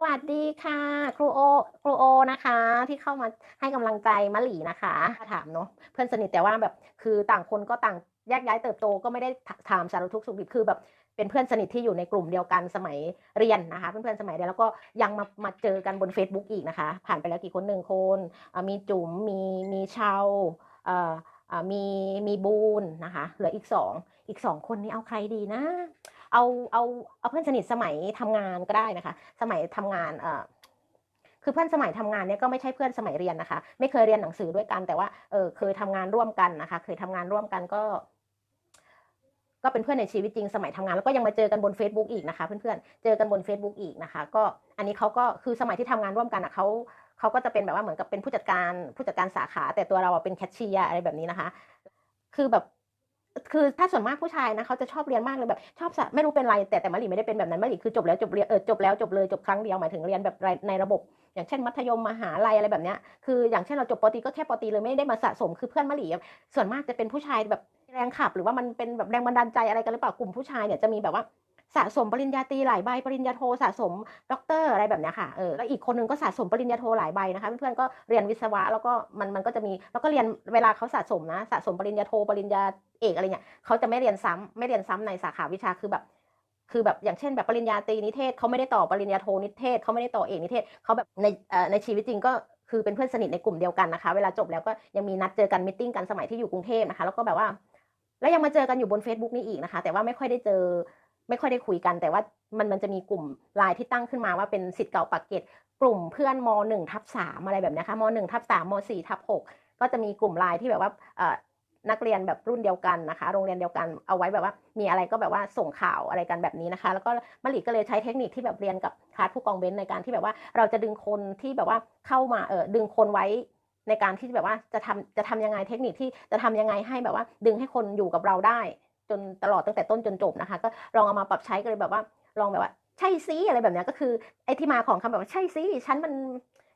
สวัสดีค่ะครูโอครูโอนะคะ ที่เข้ามาให้กำลังใจมะหลีนะคะถามเนาะเพื่อนสนิทแต่ว่าแบบคือต่างคนก็ต่างแยกย้ายเติบโตก็ไม่ได้ถามสารทุกข์สุขดิบคือแบบเป็นเพื่อนสนิทที่อยู่ในกลุ่มเดียวกันสมัยเรียนนะคะเพื่อนๆสมัยเรียนแล้วก็ยังมามาเจอกันบน Facebook อีกนะคะ ผ่านไปแล้วกี่คนหนึ่งคนมีจุ๋มมีมีเชาเอ่อมีมีบูนนะคะเหลืออีกสองอีกสองคนนี้เอาใครดีนะ เอาเอาเอาเพื่อนสนิทสมัยทำงานก็ได้นะคะ สมัยทำงานเอ่อคือเพื่อนสมัยทำงานเนี่ยก็ไม่ใช่เพื่อนสมัยเรียนนะคะ ไม่เคยเรียนหนังสือด้วยกันแต่ว่าเออเคยทำงานร่วมกันนะคะ เคยทำงานร่วมกันก็ ก็เป็นเพื่อนในชีวิตจริงสมัยทำงาน แล้วก็ยังมาเจอกันบน Facebook อีกนะคะ เพื่อนๆเจอกันบน Facebook อีกนะคะ ก็อันนี้เขาก็คือสมัยที่ทำงานร่วมกันอะเขาเขาก็จะเป็นแบบว่าเหมือนกับเป็นผู้จัดการผู้จัดการสาขา แต่ตัวเราเป็นแคชเชียร์อะไรแบบนี้นะคะ คือแบบ คือถ้าส่วนมากผู้ชายนะเขาจะชอบเรียนมากเลยแบบชอบสะไม่รู้เป็นไรแต่แต่มะหลีไม่ได้เป็นแบบนั้นมะหลีคือจบแล้วจบเรียนเออจบแล้วจบเลยจบครั้งเดียวหมายถึงเรียนแบบในระบบ อย่างเช่นมัธยมมหาลัยอะไรแบบเนี้ยคืออย่างเช่นเราจบปตีก็แค่ปตีเลยไม่ได้มาสะสมคือเพื่อนมะหลีส่วนมากจะเป็นผู้ชายแบบแรงขับ หรือว่ามันเป็นแบบแรงบันดาลใจอะไรกันหรือเปล่ากลุ่มผู้ชายเนี่ยจะมีแบบว่า สะสมปริญญาตรีหลายใบปริญญาโทสะสมด็อกเตอร์อะไรแบบนี้ค่ะเออแล้วอีกคนนึงก็สะสมปริญญาโทหลายใบนะคะเพื่อนๆก็เรียนวิศวะแล้วก็มันมันก็จะมีแล้วก็เรียนเวลาเขาสะสมนะสะสมปริญญาโทปริญญาเอกอะไรเงี้ยเขาจะไม่เรียนซ้ำไม่เรียนซ้ำในสาขาวิชาคือแบบคือแบบอย่างเช่นแบบปริญญาตรีนิเทศเขาไม่ได้ต่อปริญญาโทนิเทศเขาไม่ได้ต่อเอกนิเทศเขาแบบในในชีวิตจริงก็คือเป็นเพื่อนสนิทในกลุ่มเดียวกันนะคะ เวลาจบแล้วก็ยังมีนัดเจอกันมิ팅กันสมัยที่อยู่กรุงเทพนะคะแล้วก็แบบว่า แล้วยังมาเจอกันอยู่บน Facebook นี้อีกนะคะ แต่ว่าไม่ค่อยได้เจอ ไม่ค่อยได้คุยกัน แต่ว่ามันมันจะมีกลุ่มไลน์ที่ตั้งขึ้นมาว่าเป็นสิทธิ์เก่าปากเกร็ดกลุ่มเพื่อนมหนึ่งทับสามอะไรแบบนี้ค่ะมหนึ่งทับสามมสี่ทับหกก็จะมีกลุ่มไลน์ที่แบบว่าเอ่อนักเรียนแบบรุ่นเดียวกันนะคะ โรงเรียนเดียวกันเอาไว้แบบว่า มีอะไรก็แบบว่าส่งข่าวอะไรกันแบบนี้นะคะ แล้วก็มะลิก็เลยใช้เทคนิคที่แบบเรียนกับคลาสผู้กองเบนในการที่แบบว่าเราจะดึงคนที่แบบว่าเข้ามาเออดึงคนไว้ในการที่แบบว่าจะทำจะทำยังไงเทคนิคที่จะทำยังไงให้แบบว่า ดึงให้คนอยู่กับเราได้ จนตลอดตั้งแต่ต้นจนจบนะคะ ก็ลองเอามาปรับใช้ก็เลยแบบว่า ลองแบบว่า ใช่ซิอะไรแบบนี้ก็คือไอ้ที่มาของคำแบบว่าใช่ซิฉันมัน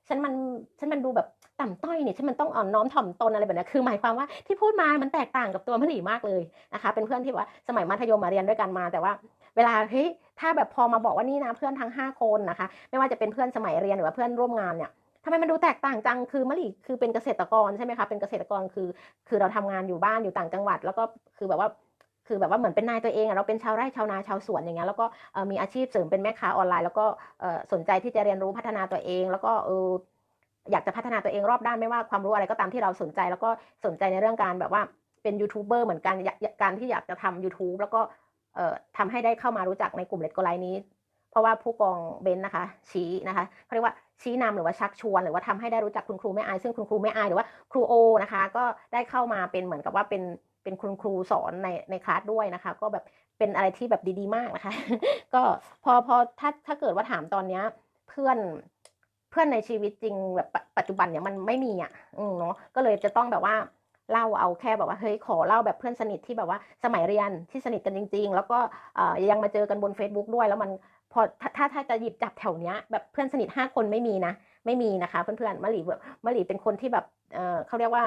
ฉันมันฉันมันดูแบบต่ำต้อยเนี่ยฉันมันต้องอ่อนน้อมถ่อมตนอะไรแบบนี้คือหมายความว่าที่พูดมามันแตกต่างกับตัวมะหลีมากเลยนะคะ เป็นเพื่อนที่ว่าสมัยมัธยมมาเรียนด้วยกันมา แต่ว่าเวลาเฮ้ยถ้าแบบพอมาบอกว่านี่นะเพื่อนทั้ง 5 คนนะคะ ไม่ว่าจะเป็นเพื่อนสมัยเรียนหรือว่าเพื่อนร่วมงานเนี่ยทำไมมันดูแตกต่างจัง คือมะลีคือเป็นเกษตรกรใช่ไหมคะ เป็นเกษตรกรคือ คือเราทำงานอยู่บ้านอยู่ต่างจังหวัด แล้วก็คือแบบว่า คือแบบว่าเหมือนเป็นนายตัวเองอะเราเป็นชาวไร่ชาวนาชาวสวนอย่างเงี้ยแล้วก็มีอาชีพเสริมเป็นแม่ค้าออนไลน์ แล้วก็สนใจที่จะเรียนรู้พัฒนาตัวเอง แล้วก็เอออยากจะพัฒนาตัวเองรอบด้านไม่ว่าความรู้อะไรก็ตามที่เราสนใจ แล้วก็สนใจในเรื่องการแบบว่าเป็นยูทูบเบอร์เหมือนกันการที่อยากจะทำ YouTube แล้วก็ทำให้ได้เข้ามารู้จักในกลุ่มเลดโกไลนี้ เพราะว่าผู้กองเบนนะคะ ชี้นะคะเขาเรียกว่าชี้นำหรือว่าชักชวน หรือว่าทำให้ได้รู้จักคุณครูแม่อายซึ่งคุณครูแม่อายหรือว่าครูโอนะคะ ก็ได้เข้ามาเป็นเหมือนกับว่าเป็น เป็นคุณครูสอนในในคลาสด้วยนะคะ ก็แบบเป็นอะไรที่แบบดีๆ มากนะคะ ก็พอพอถ้าถ้าเกิดว่าถามตอนเนี้ยเพื่อนเพื่อนในชีวิตจริงแบบปัจจุบันเนี่ยมันไม่มีอะอืเนาะก็เลยจะต้องแบบว่าเล่าเอาแค่แบบว่าเฮ้ยขอเล่าแบบเพื่อนสนิทที่แบบว่าสมัยเรียนที่สนิทกันจริง ๆ แล้วก็ยังมาเจอกันบน Facebook ด้วย แล้วมันพอถ้าถ้าจะหยิบจับแถวเนี้ยแบบเพื่อนสนิทห้าคนไม่มีนะ ไม่มีนะคะ เพื่อนๆมะหลีแบบมะหลีเป็นคนที่แบบเออเขาเรียกว่า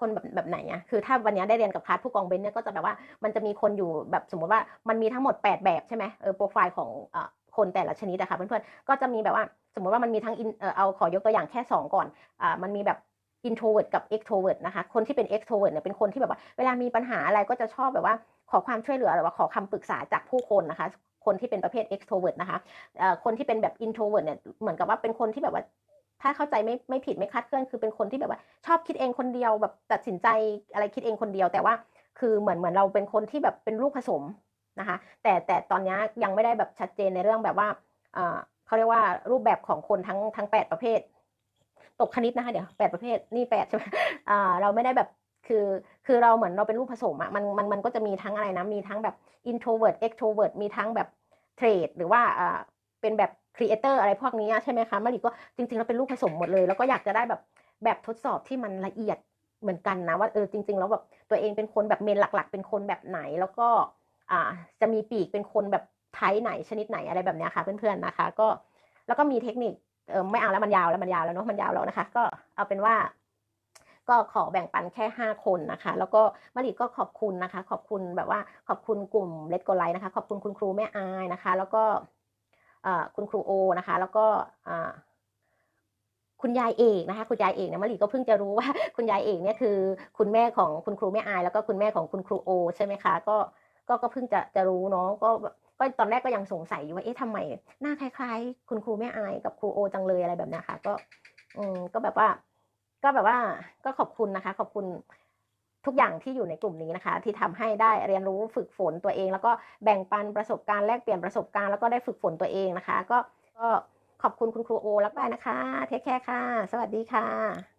คนแบบแบบไหนอะคือถ้าวันนี้ได้เรียนกับคลาสผู้กองเบนเนี่ยก็จะแบบว่ามันจะมีคนอยู่แบบสมมติว่ามันมีทั้งหมด 8 แบบใช่ไหมเออโปรไฟล์ของคนแต่ละชนิดอะค่ะเพื่อนๆ ก็จะมีแบบว่าสมมติว่ามันมีทั้งเออเอาขอยกตัวอย่างแค่ 2 ก่อนอ่ามันมีแบบ introvert กับ extrovert นะคะ คนที่เป็น extrovert เนี่ยเป็นคนที่แบบว่าเวลามีปัญหาอะไรก็จะชอบแบบว่าขอความช่วยเหลือหรือว่าขอคำปรึกษาจากผู้คนนะคะ คนที่เป็นประเภท extrovert นะคะคนที่เป็นแบบ introvert เนี่ยเหมือนกับว่าเป็นคนที่แบบว่า ถ้าเข้าใจไม่ไม่ผิดไม่คาดเคลื่อนคือเป็นคนที่แบบว่า ชอบคิดเองคนเดียวแบบตัดสินใจอะไรคิดเองคนเดียว แต่ว่าคือเหมือนเหมือนเราเป็นคนที่แบบเป็นลูกผสมนะคะ แต่แต่ตอนนี้ยังไม่ได้แบบชัดเจนในเรื่องแบบว่าเขาเรียกว่ารูปแบบของคนทั้งทั้งแปดประเภท ตกคณิตนะคะเดี๋ยวแปดประเภทนี่แปดใช่ไหมอ่าเราไม่ได้แบบคือคือเราเหมือนเราเป็นรูปผสมอะมันมันมันก็จะมีทั้งอะไรนะมีทั้งแบบ introvert extrovert มีทั้งแบบเทรดหรือว่าอ่าเป็นแบบ ครีเอเตอร์อะไรพวกนี้ใช่ไหมคะมาริก็จริงๆเราเป็นรูปผสมหมดเลย แล้วก็อยากจะได้แบบแบบทดสอบที่มันละเอียดเหมือนกันนะว่าเออจริง ๆ แล้วแบบตัวเองเป็นคนแบบเมนหลัก ๆ เป็นคนแบบไหนแล้วก็อ่าจะมีปีกเป็นคนแบบไทไหนชนิดไหนอะไรแบบนี้ค่ะเพื่อนๆนะคะ ก็แล้วก็มีเทคนิคเออไม่เอาแล้วมันยาวแล้วมันยาวแล้วเนาะมันยาวแล้วนะคะ ก็เอาเป็นว่า ก็ขอแบ่งปันแค่ 5 คนนะคะ แล้วก็มาริก็ขอบคุณนะคะ ขอบคุณแบบว่าขอบคุณกลุ่มเลตโกไลนะคะ ขอบคุณคุณครูแม่อายนะคะ แล้วก็ คุณครูโอนะคะ แล้วก็คุณยายเอกนะคะ คุณยายเอกเนี่ยมะลีก็เพิ่งจะรู้ว่า คุณยายเอกเนี่ยคือ คุณแม่ของคุณครูแม่อาย แล้วก็คุณแม่ของคุณครูโอ ใช่ไหมคะ ก็ก็ก็เพิ่งจะจะรู้เนาะก็ก็ตอนแรกก็ยังสงสัยอยู่ว่าเอ๊ะทำไมหน้าคล้ายๆ คุณครูแม่อายกับครูโอจังเลยอะไรแบบนี้ค่ะ ก็อืมก็แบบว่า ก็แบบว่าก็ขอบคุณนะคะ ขอบคุณ ทุกอย่างที่อยู่ในกลุ่มนี้นะคะ ที่ทำให้ได้เรียนรู้ฝึกฝนตัวเอง แล้วก็แบ่งปันประสบการณ์แลกเปลี่ยนประสบการณ์แล้วก็ได้ฝึกฝนตัวเองนะคะ ก็ก็ขอบคุณคุณครูโอแล้วไปนะคะเทคแคร์ค่ะ สวัสดีค่ะ